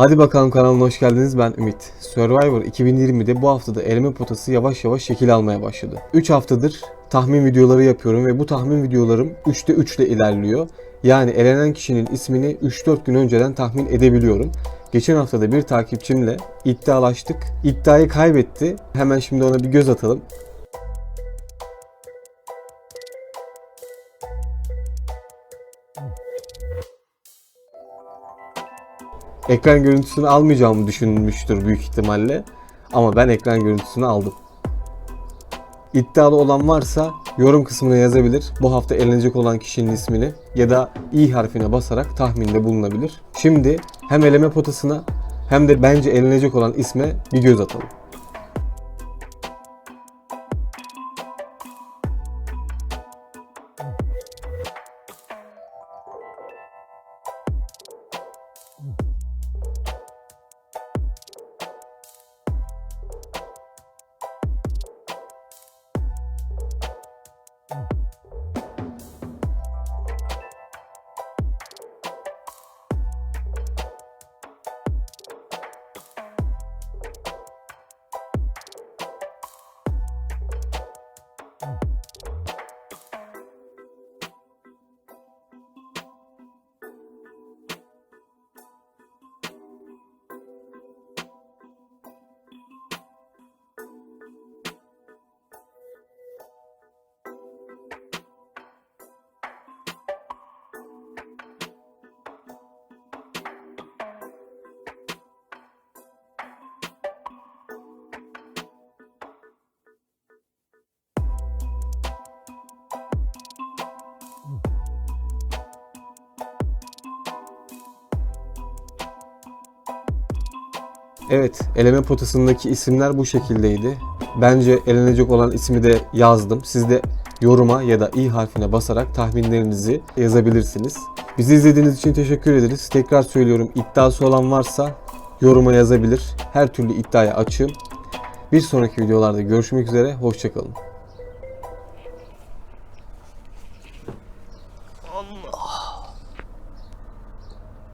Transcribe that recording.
Hadi bakalım kanalıma hoş geldiniz ben Ümit. Survivor 2020'de bu haftada eleme potası yavaş yavaş şekil almaya başladı. 3 haftadır tahmin videoları yapıyorum ve bu tahmin videolarım 3'te 3 ile ilerliyor. Yani elenen kişinin ismini 3-4 gün önceden tahmin edebiliyorum. Geçen haftada bir takipçimle iddialaştık. İddiayı kaybetti. Hemen şimdi ona bir göz atalım. Ekran görüntüsünü almayacağımı düşünmüştür büyük ihtimalle. Ama ben ekran görüntüsünü aldım. İddialı olan varsa yorum kısmına yazabilir. Bu hafta elenecek olan kişinin ismini ya da i harfine basarak tahminde bulunabilir. Şimdi hem eleme potasına hem de bence elenecek olan isme bir göz atalım. Oh. Evet, eleme potasındaki isimler bu şekildeydi. Bence elenecek olan ismi de yazdım. Siz de yoruma ya da i harfine basarak tahminlerinizi yazabilirsiniz. Bizi izlediğiniz için teşekkür ederiz. Tekrar söylüyorum iddiası olan varsa yoruma yazabilir. Her türlü iddiaya açığım. Bir sonraki videolarda görüşmek üzere. Hoşçakalın. Allah.